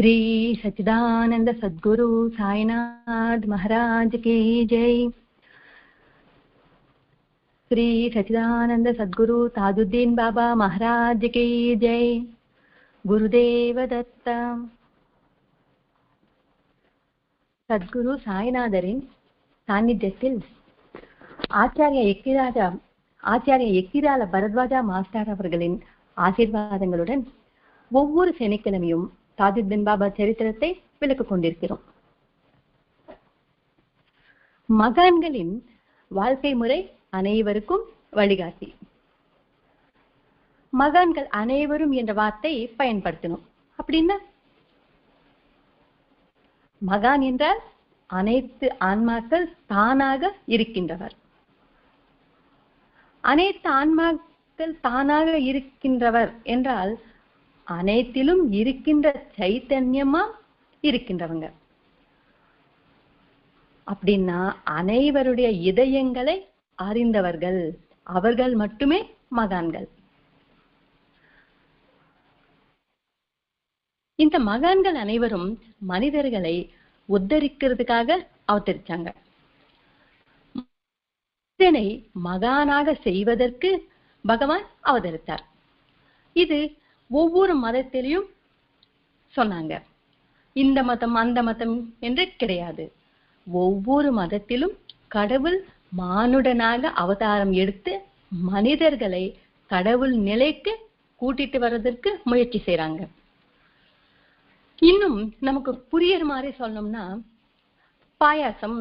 श्री सच्चिदानंद सद्गुरु साईनाथ महाराज की जय श्री सच्चिदानंद सद्गुरु ताजुद्दीन बाबा महाराज की जय गुरुदेव दत्त சத்குரு சாய்நாதரின் சாநித்தியத்தில் ஆச்சாரிய எக்கிராஜா ஆச்சாரிய எக்கிரால பரத்வாஜா மாஸ்டர் அவர்களின் ஆசீர்வாதங்களுடன் ஒவ்வொரு சனிக்கிழமையும் தாஜுத்தின் பாபா சரித்திரத்தை விளக்கு கொண்டிருக்கிறோம். மகான்களின் வாழ்க்கை முறை அனைவருக்கும் வழிகாட்டி. மகான்கள் அனைவரும் என்ற வார்த்தை பயன்படுத்தணும். அப்படின்னா மகான் என்றால் அனைத்து ஆன்மாக்கள் தானாக இருக்கின்றவர். அனைத்து ஆன்மாக்கள் தானாக இருக்கின்றவர் என்றால் அனைத்திலும் இருக்கின்ற சைத்தன்யமா இருக்கின்றவங்க. அப்படின்னா அனைவருடைய இதயங்களை அறிந்தவர்கள். அவர்கள் மட்டுமே மகான்கள். இந்த மகான்கள் அனைவரும் மனிதர்களை உத்தரிக்கிறதுக்காக அவதரிச்சாங்க. மனிதனை மகானாக செய்வதற்கு பகவான் அவதரித்தார். இது ஒவ்வொரு மதத்திலையும் சொன்னாங்க. இந்த மதம் அந்த மதம் என்று கிடையாது. ஒவ்வொரு மதத்திலும் கடவுள் மானுடனாக அவதாரம் எடுத்து மனிதர்களை கடவுள் நிலைக்கு கூட்டிட்டு வர்றதற்கு முயற்சி செய்யறாங்க இன்னும் நமக்கு புரியற மாதிரி சொல்லணும்னா பாயாசம்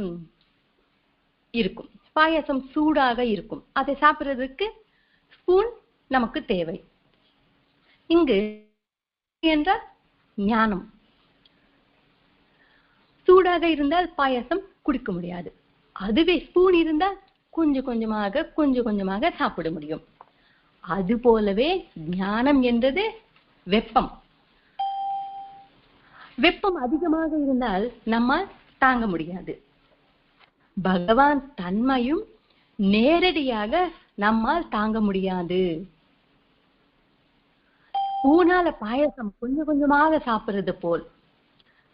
இருக்கும். பாயாசம் சூடாக இருக்கும். அதை சாப்பிட்றதுக்கு ஸ்பூன் நமக்கு தேவை. இங்கு என்றால் ஞானம். சூடாக இருந்தால் பாயசம் குடிக்க முடியாது. அதுவே ஸ்பூன் இருந்தால் கொஞ்சம் கொஞ்சமாக கொஞ்சம் கொஞ்சமாக சாப்பிட முடியும். அது போலவே ஞானம் என்றது வெப்பம். வெப்பம் அதிகமாக இருந்தால் நம்மால் தாங்க முடியாது. பகவான் தன்மையும் நேரடியாக நம்மால் தாங்க முடியாது. பூனால பாயசம் கொஞ்சம் கொஞ்சமாக சாப்பிடுறது போல்.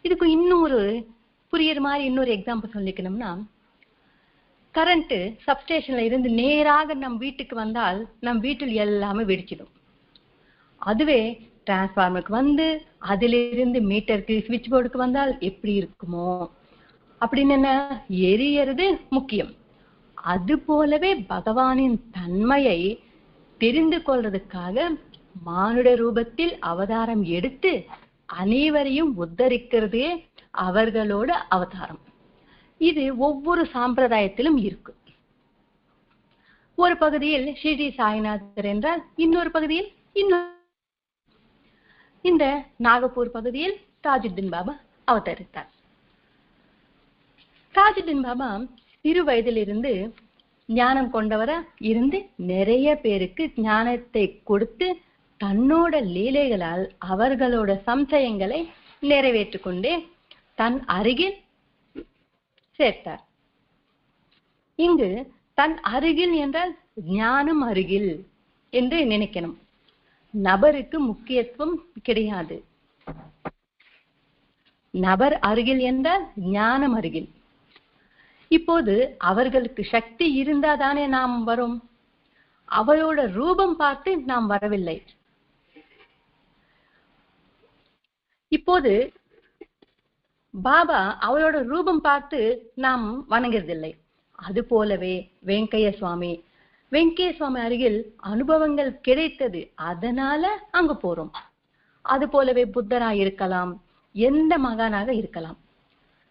இதுக்கு இன்னொரு புரியுற மாதிரி இன்னொரு எக்ஸாம்பிள் சொல்லிக்கணும்னா கரண்ட் சப்ஸ்டேஷன்ல இருந்து நேராக நம் வீட்டுக்கு வந்தால் நம் வீட்டில் எல்லாமே வெடிச்சிடும். அதுவே டிரான்ஸ்ஃபார்மருக்கு வந்து அதிலிருந்து மீட்டருக்கு சுவிட்ச் போர்டுக்கு வந்தால் எப்படி இருக்குமோ? அப்படின்னு என்ன? எரியறது முக்கியம். அது போலவே பகவானின் தன்மையை தெரிந்து கொள்றதுக்காக மானுட ரூபத்தில் அவதாரம் எடுத்து அனைவரையும் உத்தரிக்கிறதே அவர்களோட அவதாரம். இது ஒவ்வொரு சாம்பிரதாயத்திலும் இருக்கு. ஒரு பகுதியில் ஸ்ரீ சாய்நாதர் என்றால் இன்னொரு பகுதியில் இன்னொரு இந்த நாகப்பூர் பகுதியில் தாஜுத்தின் பாபா அவதரித்தார். தாஜுத்தின் பாபா சிறு வயதிலிருந்து ஞானம் கொண்டவரா இருந்து நிறைய பேருக்கு ஞானத்தை கொடுத்து தன்னோட லீலைகளால் அவர்களோட சம்சயங்களை நிறைவேற்றிக் கொண்டே தன் அருகில் சேர்த்தார். இங்கு தன் அருகில் என்றால் ஞானம் அருகில் என்று நினைக்கணும். நபருக்கு முக்கியத்துவம் கிடையாது. நபர் அருகில் என்றால் ஞானம் அருகில். இப்போது அவர்களுக்கு சக்தி இருந்தாதானே நாம் வரும்? அவளோட ரூபம் பார்த்து நாம் வரவில்லை. இப்போது பாபா அவரோட ரூபம் பார்த்து நாம் வணங்குறதில்லை. அது போலவே வெங்கைய சுவாமி. வெங்கைய சுவாமி அருகில் அனுபவங்கள் கிடைத்தது. அதனால அங்க போறோம். அது போலவே புத்தரா இருக்கலாம் எந்த மகானாக இருக்கலாம்.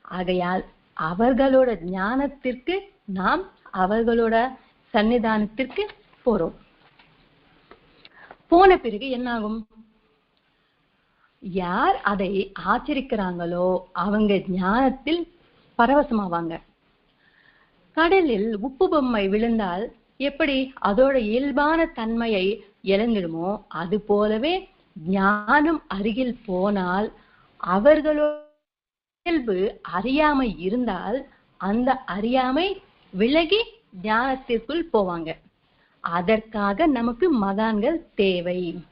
ஆகையால் அவர்களோட ஞானத்திற்கு நாம் அவர்களோட சன்னிதானத்திற்கு போறோம். போன பிறகு என்னாகும்? யார் அதை ஆச்சரிக்கிறாங்களோ அவங்க ஞானத்தில் பரவசமாவாங்க. கடலில் உப்பு பொம்மை விழுந்தால் எப்படி அதோட இயல்பான தன்மையை இழந்துடுமோ அது போலவே ஞானம் அருகில் போனால் அவர்களோட இயல்பு அறியாமை இருந்தால் அந்த அறியாமை விலகி ஞானத்திற்குள் போவாங்க. அதற்காக நமக்கு மகான்கள் தேவை.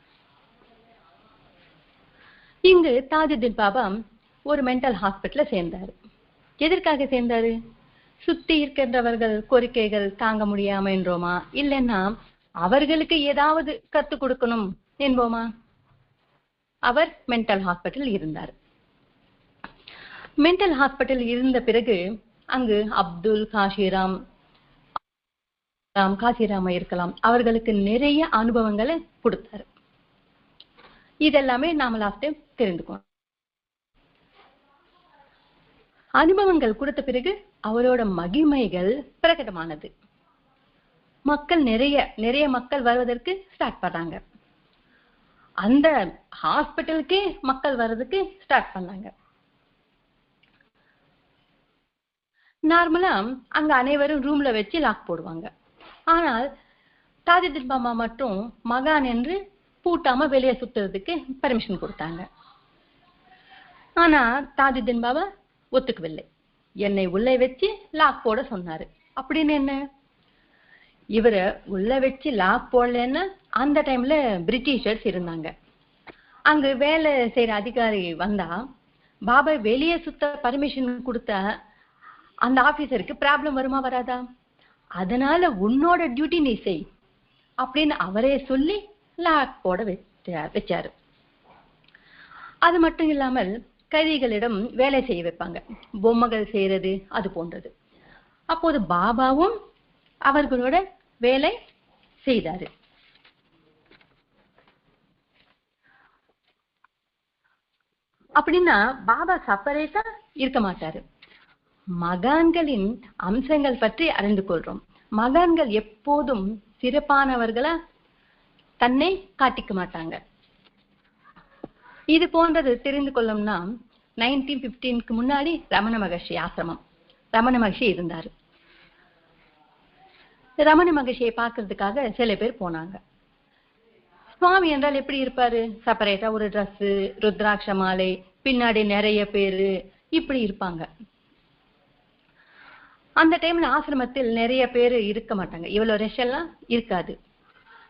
இங்கு தாஜுதீன் பாபா ஒரு மென்டல் ஹாஸ்பிட்டல சேர்ந்தார். எதற்காக சேர்ந்தாரு? சுத்தி இருக்கின்றவர்கள் கோரிக்கைகள் தாங்க முடியாம என்றோமா? இல்லைன்னா அவர்களுக்கு ஏதாவது கத்து கொடுக்கணும் என்போமா? அவர் மென்டல் ஹாஸ்பிட்டல் இருந்தார். மென்டல் ஹாஸ்பிட்டல் இருந்த பிறகு அங்கு அப்துல் காஷிராம் ராம் இருக்கலாம். அவர்களுக்கு நிறைய அனுபவங்களை கொடுத்தாரு. இதெல்லாமே நாம லாஸ்ட் டைம் தெரிந்துக்கணும் அனுபவங்கள் கொடுத்த பிறகு அவரோட மகிமைகள் பிரகடமானது. மக்கள் நிறைய நிறைய மக்கள் வருவதற்கு ஸ்டார்ட் பண்றாங்க அந்த ஹாஸ்பிட்டலுக்கே மக்கள் வர்றதுக்கு ஸ்டார்ட் பண்ணாங்க. நார்மலா அங்க அனைவரும் ரூம்ல வச்சு லாக் போடுவாங்க. ஆனால் தாஜுதீன் பாபா மட்டும் மகான் என்று பூட்டாம வெளியே சுத்துறதுக்கு பர்மிஷன் கொடுத்தாங்க. ஆனா தாஜுதீன் பாபா ஒத்துக்கவில்லை. என்னை உள்ளே வச்சு லாக் போட சொன்னாரு. அப்படின்னு என்ன? இவரை உள்ள வச்சு லாக் போடலன்னா அந்த டைம்ல பிரிட்டிஷர்ஸ் இருந்தாங்க. அங்க வேலை செய்யற அதிகாரி வந்தா பாபா வெளியே சுத்த பர்மிஷன் கொடுத்தா அந்த ஆபீசருக்கு ப்ராப்ளம் வருமா வராதா? அதனால உன்னோட டியூட்டி நீ செய் அப்படின்னு அவரே சொல்லி லாக் போட வச்சார் வச்சாரு. அது மட்டும் இல்லாமல் கைதிகளிடம் வேலை செய்ய வைப்பாங்க. பொம்மைகள் செய்யறது அது போன்றது. அப்போது பாபாவும் அவர்களோட வேலை செய்தாரு. அப்படின்னா பாபா செப்பரேட்டா இருக்க மாட்டாரு. மகான்களின் அம்சங்கள் பற்றி அறிந்து கொள்றோம். மகான்கள் எப்போதும் சிறப்பானவர்களா தன்னை காட்டிக்க மாட்டாங்க. இது போன்றது தெரிந்து கொள்ளும்னா நைன்டீன் பிப்டீனுக்கு முன்னாடி ரமண மகர்ஷி ஆசிரமம். ரமண மகர்ஷி இருந்தார். ரமண மகர்ஷியை பார்க்கறதுக்காக சில பேர் போனாங்க. சுவாமி என்றால் எப்படி இருப்பாரு? செப்பரேட்டா ஒரு ட்ரெஸ் ருத்ராட்ச மாலை பின்னாடி நிறைய பேரு இப்படி இருப்பாங்க. அந்த டைம்ல ஆசிரமத்தில் நிறைய பேர் இருக்க மாட்டாங்க. இவ்வளவு ரஷ் எல்லாம் இருக்காது.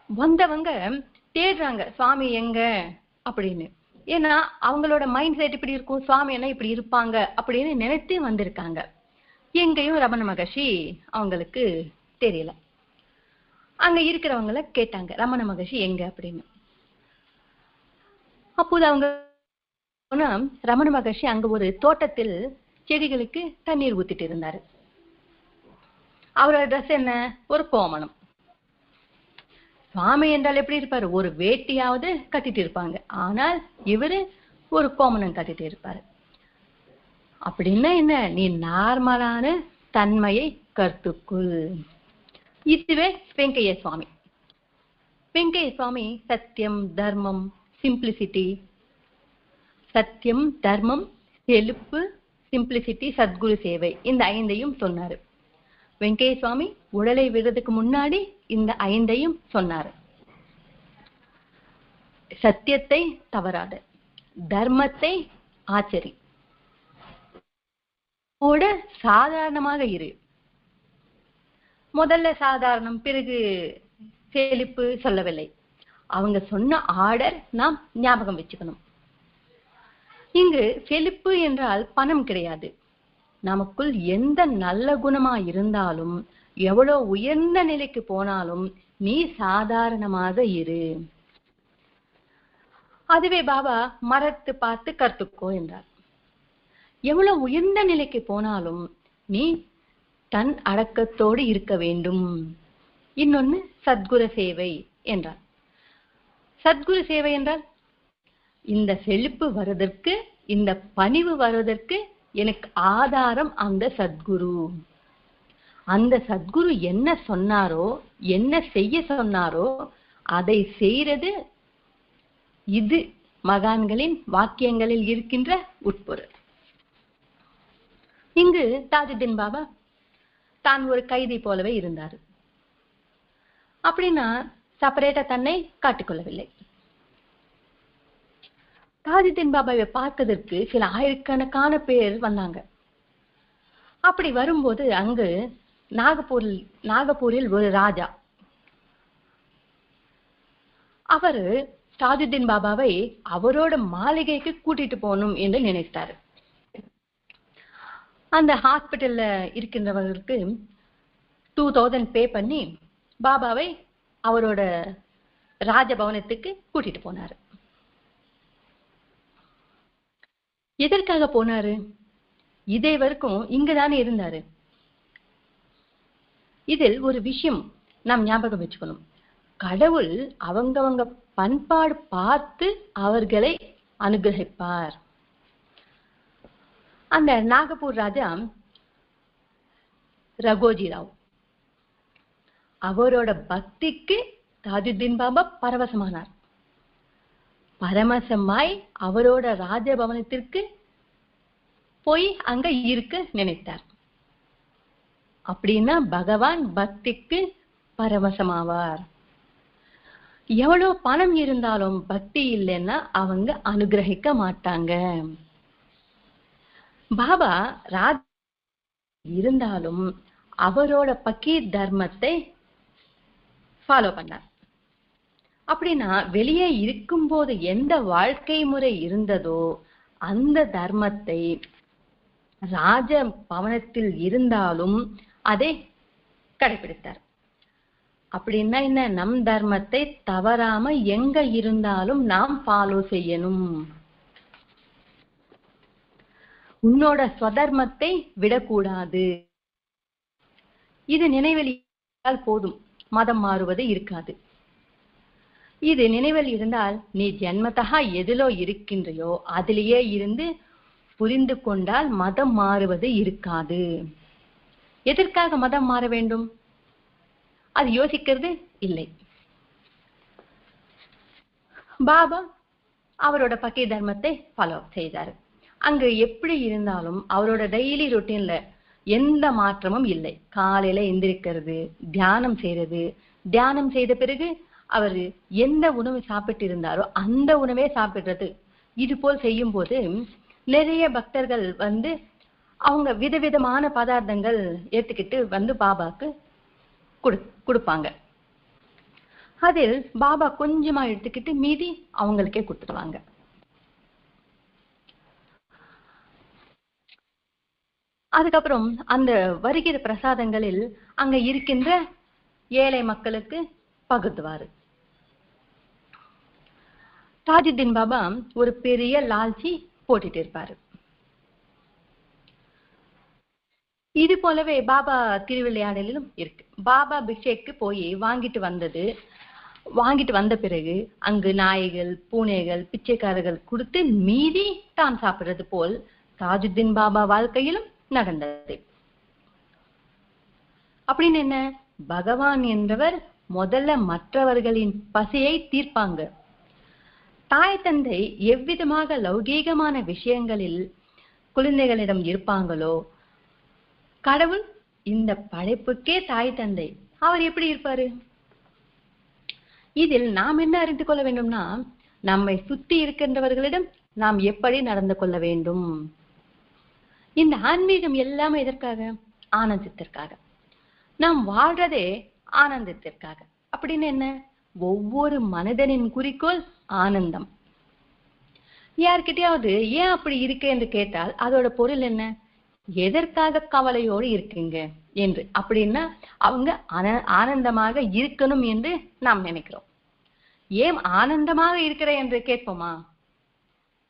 வந்தவங்க தேடுறாங்க சுவாமி எங்க? அப்படின்னு. ஏன்னா அவங்களோட மைண்ட் செட் இப்படி இருக்கும் சுவாமி என்ன இப்படி இருப்பாங்க அப்படின்னு நினைத்து வந்திருக்காங்க. எங்கேயும் ரமண மகர்ஷி அவங்களுக்கு தெரியல. அங்க இருக்கிறவங்கள கேட்டாங்க ரமண மகர்ஷி எங்க? அப்படின்னு. அப்போது அவங்க ரமண மகர்ஷி அங்க ஒரு தோட்டத்தில் செடிகளுக்கு தண்ணீர் ஊத்திட்டு இருந்தாரு. அவரோட ட்ரெஸ் என்ன? ஒரு கோமணம். சுவாமி என்றால் எப்படி இருப்பாரு? ஒரு வேட்டியாவது கட்டிட்டு இருப்பாங்க. ஆனால் இவரு ஒரு கோமணம் கட்டிட்டு இருப்பாரு. அப்படின்னா என்ன? நீ நார்மலான தன்மையை கருத்துக்குள். இதுவே வெங்கைய சுவாமி. வெங்கைய சுவாமி சத்தியம் தர்மம் சிம்பிளிசிட்டி. சத்தியம் தர்மம் எழுப்பு சிம்பிளிசிட்டி சத்குரு சேவை. இந்த ஐந்தையும் சொன்னாரு. வெங்கைய சுவாமி உடலை விடுறதுக்கு முன்னாடி இந்த ஐந்தையும் சொன்னாரு. சத்தியத்தை தவறாத தர்மத்தை ஆச்சரி. கூட சாதாரணமாக இரு. முதல்ல சாதாரணம் பிறகு செழிப்பு சொல்லவில்லை. அவங்க சொன்ன ஆர்டர் நாம் ஞாபகம் வச்சுக்கணும். இங்கு செழிப்பு என்றால் பணம் கிடையாது. நமக்குள் எந்த நல்ல குணமா இருந்தாலும் எவ்வளவு உயர்ந்த நிலைக்கு போனாலும் நீ சாதாரணமாக இரு. அதுவே பாபா மரத்து பார்த்து கற்றுக்கோ என்றார். எவ்வளவு உயர்ந்த நிலைக்கு போனாலும் நீ தன் அடக்கத்தோடு இருக்க வேண்டும். இன்னொன்னு சத்குர சேவை என்றார். சத்குரு சேவை என்றால் இந்த செழிப்பு வருவதற்கு இந்த பணிவு வருவதற்கு எனக்கு ஆதாரம் அந்த சத்குரு. அந்த சத்குரு என்ன சொன்னாரோ என்ன செய்ய சொன்னாரோ அதை செய்யறது இது மகான்களின் வாக்கியங்களில் இருக்கின்ற உட்பொருள். இங்கு தாஜுதீன் பாபா தான் ஒரு கைதி போலவே இருந்தார். அப்படின்னா செப்பரேட்டா தன்னை காட்டிக்கொள்ளவில்லை. தாஜுதீன் பாபாவை பார்ப்பதற்கு சில ஆயிரக்கணக்கான பேர் வந்தாங்க. அப்படி வரும்போது அங்கு நாகப்பூரில் நாகப்பூரில் ஒரு ராஜா. அவர் தாஜுதீன் பாபாவை அவரோட மாளிகைக்கு கூட்டிட்டு போகணும் என்று நினைத்தார். அந்த ஹாஸ்பிட்டல்ல இருக்கின்றவர்களுக்கு டூ தௌசண்ட் பே பண்ணி பாபாவை அவரோட ராஜபவனத்துக்கு கூட்டிட்டு போனாரு. எதற்காக போனாரு? இதே வரைக்கும் இங்கதானே இருந்தாரு. இதில் ஒரு விஷயம் நாம் ஞாபகம் வச்சுக்கணும். கடவுள் அவங்கவங்க பண்பாடு பார்த்து அவர்களை அனுகிரகிப்பார். அந்த நாகப்பூர் ராஜா ரகோஜி ராவ். அவரோட பக்திக்கு தாஜுதீன் பாபா பரவசமானார். பரமசமாய் அவரோட ராஜபவனத்திற்கு போய் அங்க இருக்க நினைத்தார். அப்படின்னா பகவான் பக்திக்கு பரவசமாவார் எவ்வளவு பணம் இருந்தாலும் பக்தி இல்லைன்னா அவங்க அனுகிரகிக்க மாட்டாங்க. பாபா ராஜ் இருந்தாலும் அவரோட பக்கீர் தர்மத்தை ஃபாலோ பண்ணார். அப்படின்னா வெளியே இருக்கும்போது எந்த வாழ்க்கை முறை இருந்ததோ அந்த தர்மத்தை ராஜ பவனத்தில் இருந்தாலும் அதை கடைபிடித்தார் அப்படின்னா என்ன? நம் தர்மத்தை தவறாம எங்க இருந்தாலும் நாம் ஃபாலோ செய்யணும். உன்னோட ஸ்வதர்மத்தை விடக்கூடாது. இது நினைவில் போதும். மதம் மாறுவது இருக்காது. இது நினைவில் இருந்தால் நீ ஜென்மத்தகா எதிலோ இருக்கின்றையோ அதிலேயே இருந்து புரிந்து கொண்டால் மதம் மாறுவது இருக்காது. எதற்காக மதம் மாற வேண்டும்? அது யோசிக்கிறது இல்லை. பாபா அவரோட பக்கை தர்மத்தை ஃபாலோ செய்தார். அங்கு எப்படி இருந்தாலும் அவரோட டெய்லி ரொட்டீன்ல எந்த மாற்றமும் இல்லை. காலையில எந்திரிக்கிறது தியானம் செய்யறது தியானம் செய்த பிறகு அவர் எந்த உணவு சாப்பிட்டு இருந்தாரோ அந்த உணவே சாப்பிடுறது. இது போல் செய்யும் போது நிறைய பக்தர்கள் வந்து அவங்க விதவிதமான பதார்த்தங்கள் ஏத்துக்கிட்டு வந்து பாபாக்கு கொடு கொடுப்பாங்க. அதில் பாபா கொஞ்சமா எடுத்துக்கிட்டு மீதி அவங்களுக்கே கொடுத்துடுவாங்க. அதுக்கப்புறம் அந்த வருகிற பிரசாதங்களில் அங்க இருக்கின்ற ஏழை மக்களுக்கு பகுத்துவார். தாஜுத்தீன் பாபா ஒரு பெரிய லால்ச்சி போட்டுட்டு இருப்பாரு. இது போலவே பாபா திருவிளையாடலிலும் இருக்கு. பாபா பிக்ஷேக்கு போய் வாங்கிட்டு வந்தது வாங்கிட்டு வந்த பிறகு அங்கு நாய்கள் பூனைகள் பிச்சைக்காரர்கள் கொடுத்து மீதி தான் சாப்பிடுறது போல் தாஜுத்தீன் பாபா வாழ்க்கையிலும் நடந்தது. அப்படின்னு என்ன? பகவான் என்றவர் முதல்ல மற்றவர்களின் பசியை தீர்ப்பாங்க. தாய் தந்தை எவ்விதமாக லௌகீகமான விஷயங்களில் குழந்தைகளிடம் இருப்பாங்களோ கடவுள் இந்த படைப்புக்கே தாய் தந்தை. அவர் எப்படி இருப்பாரு? இதில் நாம் என்ன அறிந்து கொள்ள வேண்டும்னா நம்மை சுத்தி இருக்கின்றவர்களிடம் நாம் எப்படி நடந்து கொள்ள வேண்டும்? இந்த ஆன்மீகம் எல்லாமே எதற்காக? ஆனந்தத்திற்காக. நாம் வாழ்றதே ஆனந்தத்திற்காக. அப்படின்னு என்ன? ஒவ்வொரு மனிதனின் குறிக்கோள் ஆனந்தம். யார்கிட்டயாவது ஏன் அப்படி இருக்கு என்று கேட்டால் அதோட பொருள் என்ன? எதற்காக கவலையோடு இருக்குங்க என்று. அப்படின்னா அவங்க ஆனந்தமாக இருக்கணும் என்று நாம் நினைக்கிறோம். ஏன் ஆனந்தமாக இருக்கிற என்று கேட்போமா?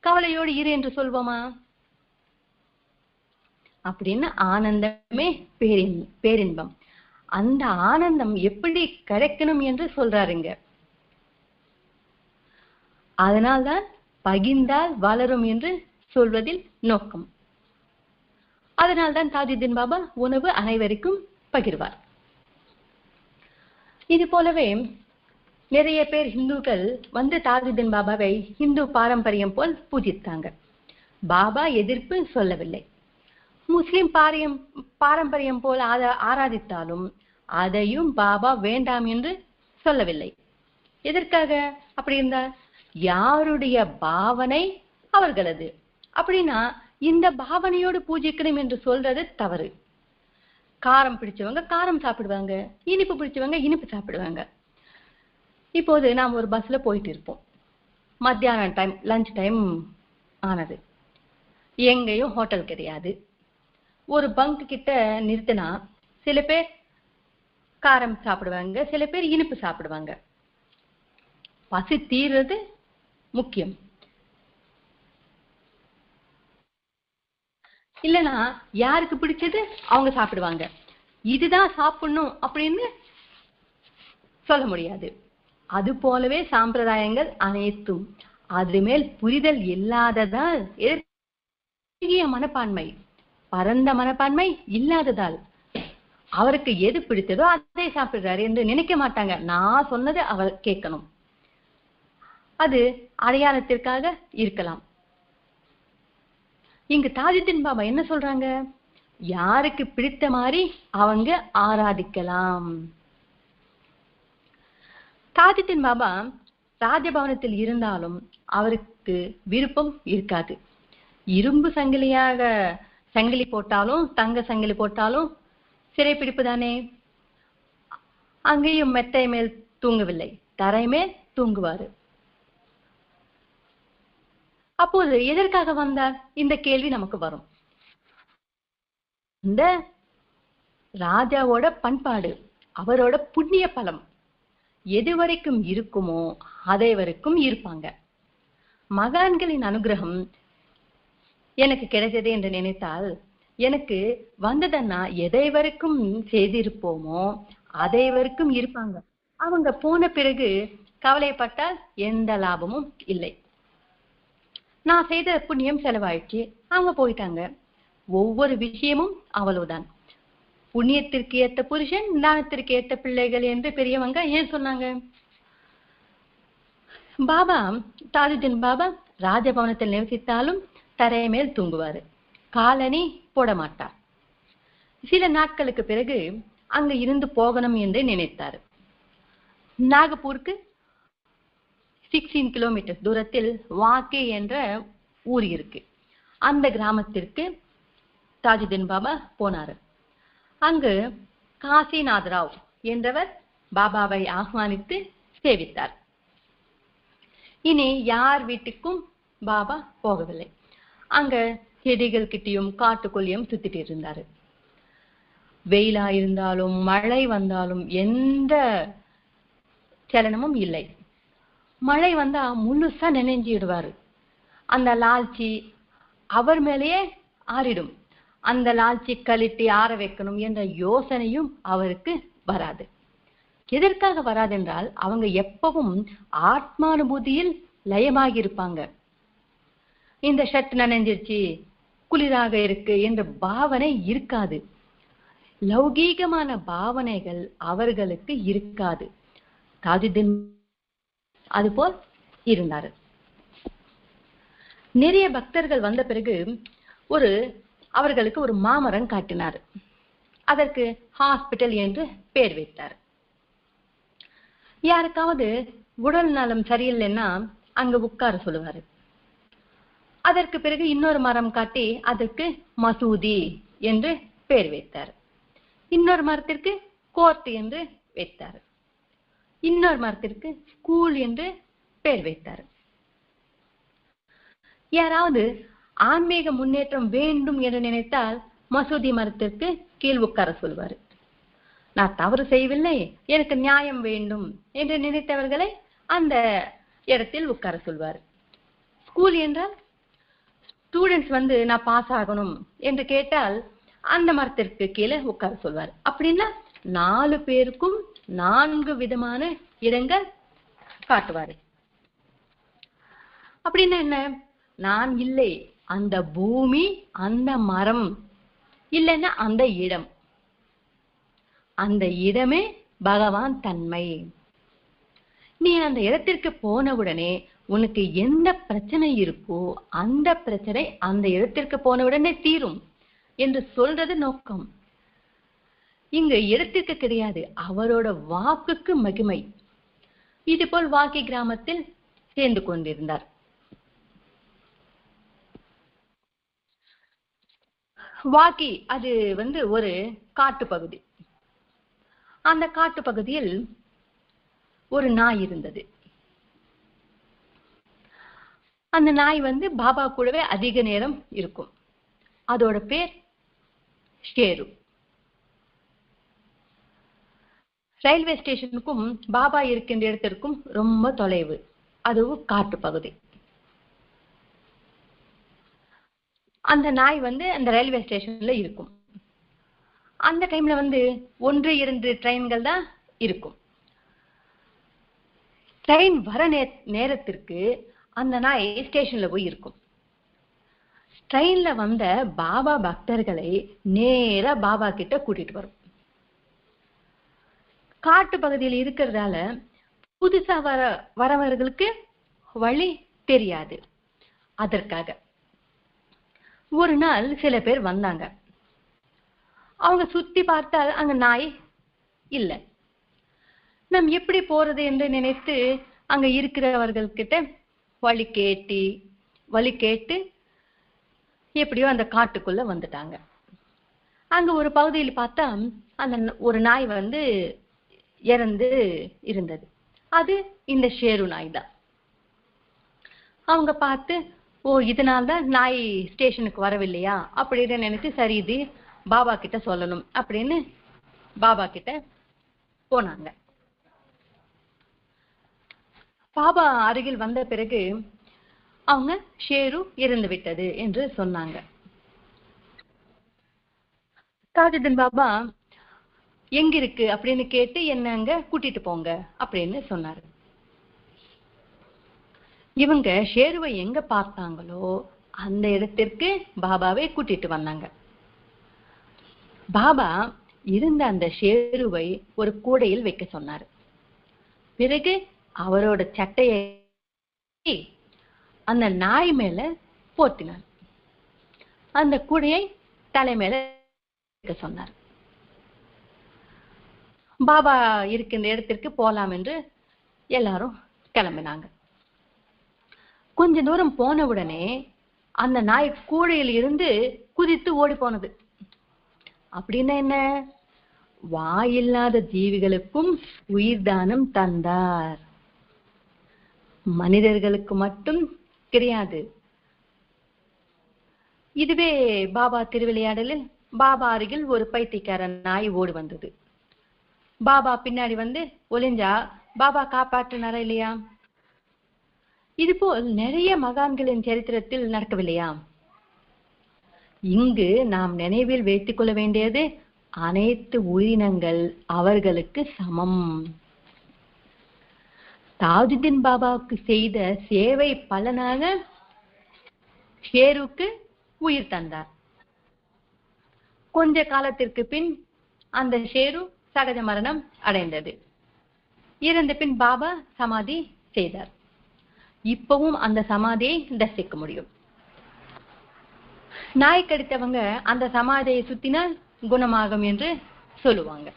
கவலையோடு இரு என்று சொல்வோமா? அப்படின்னு ஆனந்தமே பேரின் பேரின்பம். அந்த ஆனந்தம் எப்படி கிடைக்கணும் என்று சொல்றாருங்க. அதனால்தான் பகிர்ந்தால் வளரும் என்று சொல்வதில் நோக்கம். அதனால்தான் தாஜுதீன் பாபா உணவு அனைவருக்கும் பகிர்வார். இது போலவே நிறைய பேர் இந்துக்கள் வந்து தாஜுதீன் பாபாவை இந்து பாரம்பரியம் போல் பூஜித்தாங்க. பாபா எதிர்ப்பு சொல்லவில்லை. முஸ்லிம் பாரியம் பாரம்பரியம் போல் ஆரா ஆராதித்தாலும் அதையும் பாபா வேண்டாம் என்று சொல்லவில்லை. எதற்காக அப்படி இருந்தா யாருடைய பாவனை அவர்களது. அப்படின்னா இந்த பாவனையோடு பூஜிக்கணும் என்று சொல்றது தவறு. காரம் பிடிச்சவங்க காரம் சாப்பிடுவாங்க இனிப்பு பிடிச்சவங்க இனிப்பு சாப்பிடுவாங்க. இப்போது நாம் ஒரு பஸ்ல போயிட்டு இருப்போம். மத்தியானம் டைம் லஞ்ச் டைம் ஆனது. எங்கேயும் ஹோட்டல் கிடையாது. ஒரு பங்க் கிட்ட நிறுத்தினா சில பேர் காரம் சாப்பிடுவாங்க சில பேர் இனிப்பு சாப்பிடுவாங்க. பசி தீர்றது முக்கியம். இல்லைன்னா யாருக்கு பிடிச்சது? அவங்க சாப்பிடுவாங்க. இதுதான் சாப்பிடணும் அப்படின்னு சொல்ல முடியாது. அது போலவே சாம்பிரதாயங்கள் அனைத்தும். அது மேல் புரிதல் இல்லாததால் மனப்பான்மை பரந்த மனப்பான்மை இல்லாததால். அவருக்கு எது பிடித்ததோ அதை சாப்பிடுறாரு என்று நினைக்க மாட்டாங்க. நான் சொன்னதை அவர் கேட்கணும். அது அடையாளத்திற்காக இருக்கலாம். இங்கு தாஜித்தின் பாபா என்ன சொல்றாங்க? யாருக்கு பிடித்த மாதிரி அவங்க ஆராதிக்கலாம். தாஜித்தின் பாபா ராஜபவனத்தில் இருந்தாலும் அவருக்கு விருப்பம் இருக்காது. இரும்பு சங்கிலியாக சங்கிலி போட்டாலும் தங்க சங்கிலி போட்டாலும் சிறைப்பிடிப்பு தானே அங்கேயும் மெத்தை மேல் தூங்கவில்லை. தரை மேல் தூங்குவாரு. அப்போது எதற்காக வந்தார்? இந்த கேள்வி நமக்கு வரும். இந்த ராஜாவோட பண்பாடு அவரோட புண்ணிய பலம் எது வரைக்கும் இருக்குமோ அதை வரைக்கும் இருப்பாங்க. மகான்களின் அனுகிரகம் எனக்கு கிடைத்தது என்று நினைத்தால் எனக்கு வந்ததன்னா எதை வரைக்கும் செய்திருப்போமோ அதை வரைக்கும் இருப்பாங்க. அவங்க போன பிறகு கவலைப்பட்டால் எந்த லாபமும் இல்லை. நான் செய்த புண்ணியம் செலவாயிடுச்சு. அவங்க போயிட்டாங்க. ஒவ்வொரு விஷயமும் அவ்வளவுதான். புண்ணியத்திற்கு ஏத்த புருஷன் தானத்திற்கு ஏத்த பிள்ளைகள் என்று பெரியவங்க ஏன் சொன்னாங்க? பாபா தாஜுதீன் பாபா ராஜபவனத்தில் நிவசித்தாலும் தரைய மேல் தூங்குவாரு. காலனி போட மாட்டார் சில நாட்களுக்கு பிறகு அங்க இருந்து போகணும் என்று நினைத்தார். நாகப்பூருக்கு சிக்ஸ்டீன் கிலோமீட்டர் தூரத்தில் வாக்கே என்ற ஊர் இருக்கு. அந்த கிராமத்திற்கு தாஜுதீன் பாபா போனார். அங்கு காசிநாத் ராவ் என்றவர் பாபாவை ஆஹ்வானித்து சேவித்தார். இனி யார் வீட்டுக்கும் பாபா போகவில்லை. அங்க செடிகள் கிட்டயும் காட்டுக்குள்ளேயும் சுத்திட்டு இருந்தாரு. வெயிலா இருந்தாலும் மழை வந்தாலும் எந்த சலனமும் இல்லை. மழை வந்தா முழுசா நினைஞ்சிடுவாரு. அந்த லால்ச்சி அவர் மேலேயே ஆறிடும். அந்த லால்ச்சி கழிட்டு ஆற வைக்கணும் என்ற யோசனையும் அவருக்கு வராது. எதற்காக வராதென்றால் அவங்க எப்பவும் ஆத்மானுபூதியில் லயமாகி இருப்பாங்க இந்த ஷர்ட் நனைஞ்சிருச்சு குளிராக இருக்கு என்ற பாவனை இருக்காது. லௌகீகமான பாவனைகள் அவர்களுக்கு இருக்காது. தாஜுதீன் அதுபோல் இருந்தாரு. நிறைய பக்தர்கள் வந்த பிறகு ஒரு அவர்களுக்கு ஒரு மாமரம் காட்டினார். அதற்கு ஹாஸ்பிட்டல் என்று பெயர் வைத்தார். யாருக்காவது உடல் நலம் சரியில்லைன்னா அங்க உட்கார சொல்லுவாரு. அதற்கு பிறகு இன்னொரு மரம் காட்டி அதற்கு மசூதி என்று பெயர் வைத்தார். இன்னொரு மரத்திற்கு கோர்ட் என்று வைத்தார். இன்னொரு மரத்திற்கு ஸ்கூல் என்று பெயர் வைத்தார். யாராவது ஆன்மீக முன்னேற்றம் வேண்டும் என்று நினைத்தால் மசூதி மரத்திற்கு கீழ் உட்கார சொல்வார். நான் தவறு செய்யவில்லை எனக்கு நியாயம் வேண்டும் என்று நினைத்தவர்களை அந்த இடத்தில் உட்கார சொல்வார். ஸ்கூல் என்றால் ஸ்டூடெண்ட்ஸ் வந்து நான் பாஸ் ஆகணும். என்று கேட்டால் அந்த மரத்திற்கு கீழே உட்கார சொல்வார். அப்படின்னா நாலு பேருக்கும் நான்கு விதமான இடங்கள் காட்டுவாரு. அப்படின்னா என்ன? நான் இல்லை அந்த பூமி அந்த மரம் இல்லைன்னா அந்த இடம். அந்த இடமே பகவான் தன்மை. நீ அந்த இடத்திற்கு போனவுடனே உனக்கு எந்த பிரச்சனை இருக்கோ அந்த பிரச்சனை அந்த இடத்திற்கு போனவுடனே தீரும் என்று சொல்றது நோக்கம். இங்க இடத்திற்கு கிடையாது அவரோட வாக்குக்கு மகிமை. இது போல் வாக்கி கிராமத்தில் சேர்ந்து கொண்டிருந்தார். வாக்கி அது வந்து ஒரு காட்டு பகுதி. அந்த காட்டு பகுதியில் ஒரு நாய் இருந்தது. அந்த நாய் வந்து பாபா கூடவே அதிக நேரம் இருக்கும். அதோட பேர் ஷேரு. ரயில்வே ஸ்டேஷனுக்கும் பாபா இருக்கின்ற இடத்திற்கும் ரொம்ப தொலைவு. அதுவும் காட்டு பகுதி. அந்த நாய் வந்து அந்த ரயில்வே ஸ்டேஷன்ல இருக்கும். அந்த டைம்ல வந்து ஒன்று இரண்டு ட்ரெயின்கள் தான் இருக்கும். ட்ரெயின் வர நே நேரத்திற்கு அந்த நாய் ஸ்டேஷன்ல போய் இருக்கும். ட்ரெயின்ல வந்த பாபா பக்தர்களை நேரா பாபா கிட்ட கூட்டிட்டு வரும். காட்டு பகுதியில் இருக்கிறதால புதுசா வர வரவர்களுக்கு வழி தெரியாது. அதற்காக. ஒரு நாள் சில பேர் வந்தாங்க. அவங்க சுத்தி பார்த்தால் அங்க நாய் இல்ல. நம் எப்படி போறது? என்று நினைத்து அங்க இருக்கிறவர்கள் கிட்ட வழி கேட்டி வழி கேட்டு எப்படியோ அந்த காட்டுக்குள்ள வந்துட்டாங்க. அங்க ஒரு பகுதியில் பார்த்தா அந்த ஒரு நாய் வந்து இறந்து இருந்தது. அது இந்த ஷேரு நாய் தான் அவங்க பார்த்து ஓ இதனால தான் நாய் ஸ்டேஷனுக்கு வரவில்லையா? அப்படின்னு நினைச்சு சரி இது பாபா கிட்ட சொல்லணும். அப்படின்னு பாபா கிட்ட போனாங்க. பாபா அருகில் வந்த பிறகு அவங்க ஷேரு இறந்து விட்டது என்று சொன்னாங்க. தாஜுதீன் பாபா எங்க இருக்கு? அப்படின்னு கேட்டு என்ன அங்க கூட்டிட்டு போங்க அப்படின்னு சொன்னாரு. இவங்க ஷேருவை எங்க பார்த்தாங்களோ அந்த இடத்திற்கு பாபாவை கூட்டிட்டு வந்தாங்க. பாபா இருந்த அந்த ஷேருவை ஒரு கூடையில் வைக்க சொன்னாரு. பிறகு அவரோட சட்டையை அந்த நாய் மேல போத்தினார். அந்த கூடையை தலை மேல சொன்னார். பாபா இருக்கின்ற இடத்திற்கு போலாம் என்று எல்லாரும் கிளம்பினாங்க. கொஞ்ச தூரம் போன உடனே அந்த நாய் கூடையில் இருந்து குதித்து ஓடி போனது. அப்படின்னா என்ன? வாயில்லாத ஜீவிகளுக்கும் உயிர்தானம் தந்தார். மனிதர்களுக்கு மட்டும் கிடையாது. இதுவே பாபா திருவிளையாடலில் பாபா அருகில் ஒரு பைத்தியக்கார நாய் ஓடு வந்தது. பாபா பின்னாடி வந்து ஒளிஞ்சா பாபா காப்பாற்றினாரா இல்லையா? இதுபோல் நிறைய மகான்களின் சரித்திரத்தில் நடக்கவில்லையா? இங்கு நாம் நினைவில் வைத்துக் கொள்ள வேண்டியது அனைத்து உயிரினங்கள் அவர்களுக்கு சமம். தாஜுதீன் பாபாவுக்கு செய்த சேவை பலனாக ஷேருக்கு உயிர் தந்தார். கொஞ்ச காலத்திற்கு பின் அந்த ஷேரு சகஜ மரணம் அடைந்தது. இறந்த பின் பாபா சமாதி செய்தார். இப்பவும் அந்த சமாதியை தரிசிக்க முடியும். நாய் கடித்தவங்க அந்த சமாதியை சுத்தினால் குணமாகும் என்று சொல்லுவாங்க.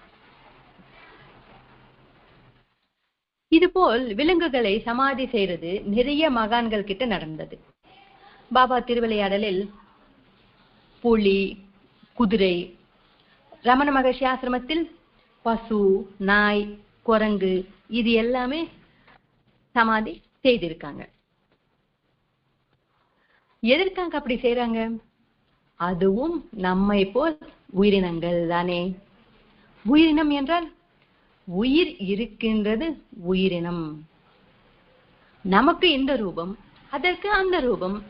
இதுபோல் விலங்குகளை சமாதி செய்யறது நிறைய மகான்கள் கிட்ட நடந்தது. பாபா திருவிளையாடலில் புலி குதிரை ரமண மகர்ஷி ஆசிரமத்தில் பசு நாய் குரங்கு இது எல்லாமே சமாதி செய்திருக்காங்க. எதற்காக அப்படி செய்யறாங்க அதுவும் நம்மை போல் உயிரினங்கள் தானே. உயிரினம் என்றால் உயிர் இருக்கின்றது உயிரினம். நமக்கு இந்த ரூபம் அதற்கு அந்த ரூபம்.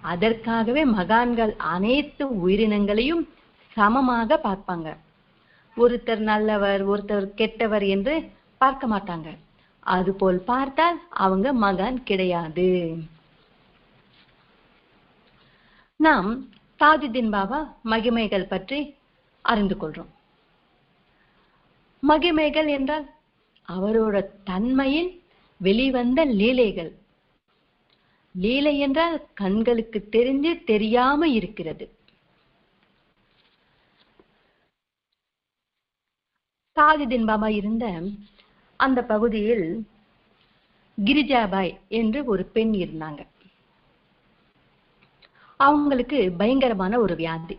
அதற்காகவே மகான்கள் அனைத்து உயிரினங்களையும் சமமாக பார்ப்பாங்க. ஒருத்தர் நல்லவர் ஒருத்தர் கெட்டவர் என்று பார்க்க மாட்டாங்க. அதுபோல் பார்த்தால் அவங்க மகான் கிடையாது. நாம் தாஜுதீன் பாபா மகிமைகள் பற்றி அறிந்து கொள்றோம். மகிமைகள் என்றால் அவரோட தன்மையில் வெளிவந்த லீலைகள். லீலை என்றால் கண்களுக்கு தெரிஞ்சு தெரியாம இருக்கிறது. தாஜுதீன் இருந்த அந்த பகுதியில் கிரிஜாபாய் என்று ஒரு பெண் இருந்தாங்க. அவங்களுக்கு பயங்கரமான ஒரு வியாதி.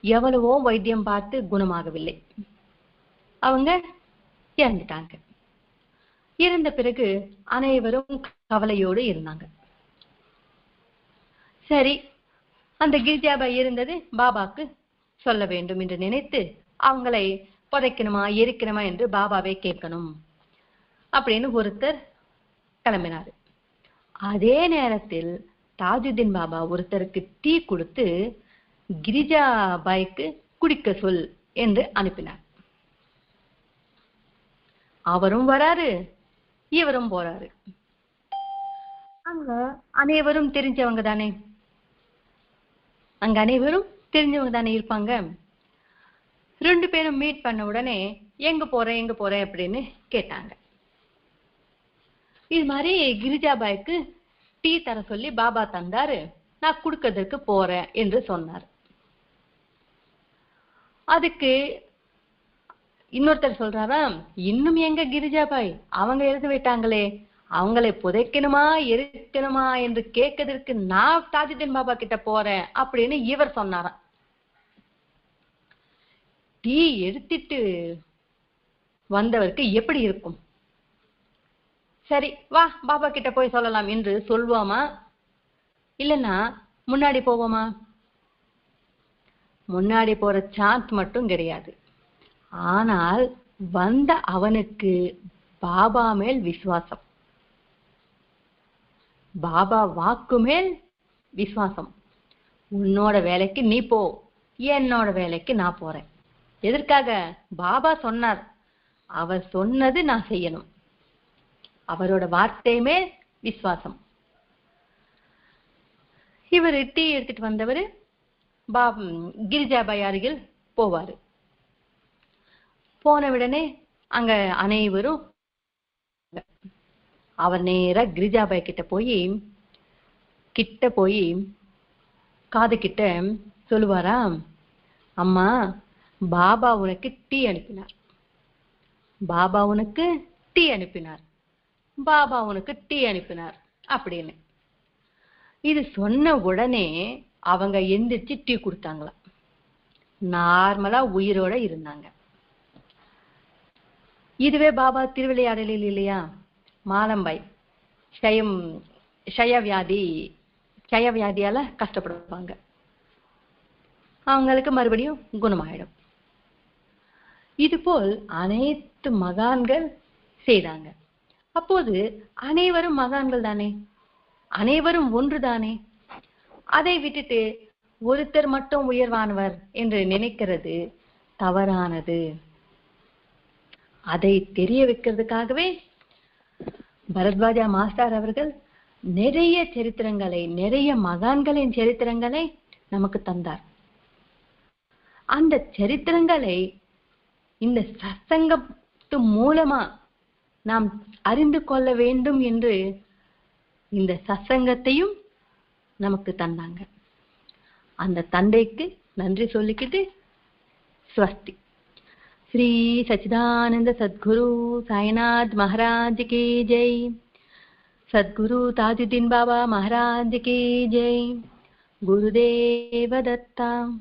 எவ்வளவோ வைத்தியம் பார்த்து குணமாகவில்லை. அவங்க இறந்துட்டாங்க. இறந்த பிறகு அனைவரும் கவலையோடு இருந்தாங்க. சரி அந்த கிரிஜாபாய் இருந்தது பாபாக்கு சொல்ல வேண்டும் என்று நினைத்து அவங்களை புதைக்கணுமா எரிக்கணுமா என்று பாபாவை கேட்கணும் அப்படின்னு ஒருத்தர் கிளம்பினாரு. அதே நேரத்தில் தாஜுதீன் பாபா ஒருத்தருக்கு டீ கொடுத்து கிரிஜாபாய்க்கு குடிக்க சொல் என்று அனுப்பினார். அவரும் வராரு இவரும் போறாரு. அங்க அனைவரும் தெரிஞ்சவங்க தானே? அங்க அனைவரும் தெரிஞ்சவங்க தானே இருப்பாங்க? ரெண்டு பேரும் மீட் பண்ண உடனே எங்க போறேன் எங்க போறேன் அப்படின்னு கேட்டாங்க. இது மாதிரி கிரிஜாபாய்க்கு டீ தர சொல்லி பாபா தந்தாரு. நான் கொடுக்கறதுக்கு போறேன் என்று சொன்னார். அதுக்கு இன்னொருத்தர் சொல்றாரா இன்னும் எங்க கிரிஜாபாய் அவங்க இறந்து விட்டாங்களே அவங்களை புதைக்கணுமா எரிக்கணுமா என்று கேட்கறதற்கு நான் தாஜுதீன் பாபா கிட்ட போறேன் அப்படின்னு இவர் சொன்னாராம். டீ எடுத்துட்டு வந்தவருக்கு எப்படி இருக்கும்? சரி வா பாபா கிட்ட போய் சொல்லலாம் என்று சொல்வோமா? இல்லைன்னா முன்னாடி போவோமா? முன்னாடி போற சான்ஸ் மட்டும் கிடையாது. ஆனால் வந்த அவனுக்கு பாபா மேல் விசுவாசம். பாபா வாக்கு மேல் விசுவாசம். உன்னோட வேலைக்கு நீ போ என்னோட வேலைக்கு நான் போறேன். எதற்காக? பாபா சொன்னார் அவர் சொன்னது நான் செய்யணும். அவரோட வார்த்தையுமே விசுவாசம். இவர் டீ எடுத்துட்டு வந்தவர் பா கிரிஜாபாய் அருகில் போவாரு. போன உடனே அங்க அனைவரும் அவர் நேரா கிரிஜாபாய் கிட்ட போய் கிட்ட போய் காது கிட்ட சொல்லுவாரா அம்மா பாபா உனக்கு டீ அனுப்பினார். பாபா உனக்கு டீ அனுப்பினார். பாபா உனக்கு டீ அனுப்பினார் அப்படின்னு. இது சொன்ன உடனே அவங்க எந்திரிச்சு டீ கொடுத்தாங்களாம். நார்மலா உயிரோட இருந்தாங்க. இதுவே பாபா திருவிளையாடலில் இல்லையா? மாலம்பாய் ஷயம் ஷயவியாதி ஷயவியாதியால கஷ்டப்படுவாங்க. அவங்களுக்கு மறுபடியும் குணமாயிடும். இதுபோல் அனைத்து மகான்கள் செய்தாங்க. அப்போது அனைவரும் மகான்கள் தானே? அனைவரும் ஒன்றுதானே அதை விட்டுட்டு ஒருத்தர் மட்டும் உயர்வானவர் என்று நினைக்கிறது தவறானது. அதை தெரிய வைக்கிறதுக்காகவே பரத்வாஜா மாஸ்டர் அவர்கள் நிறைய சரித்திரங்களை நிறைய மகான்களின் சரித்திரங்களை நமக்கு தந்தார். அந்த சரித்திரங்களை இந்த சத்சங்கத்து மூலமா நாம் அறிந்து கொள்ள வேண்டும் என்று இந்த சத்சங்கத்தையும் நமக்கு தந்தாங்க. அந்த தந்தைக்கு நன்றி சொல்லிக்கிட்டு ஸ்வஸ்தி. श्री सचिदानंद सद्गुरु साईनाथ महाराज की जय। सद्गुरु ताजुद्दीन बाबा महाराज की जय। गुरुदेव दत्ता।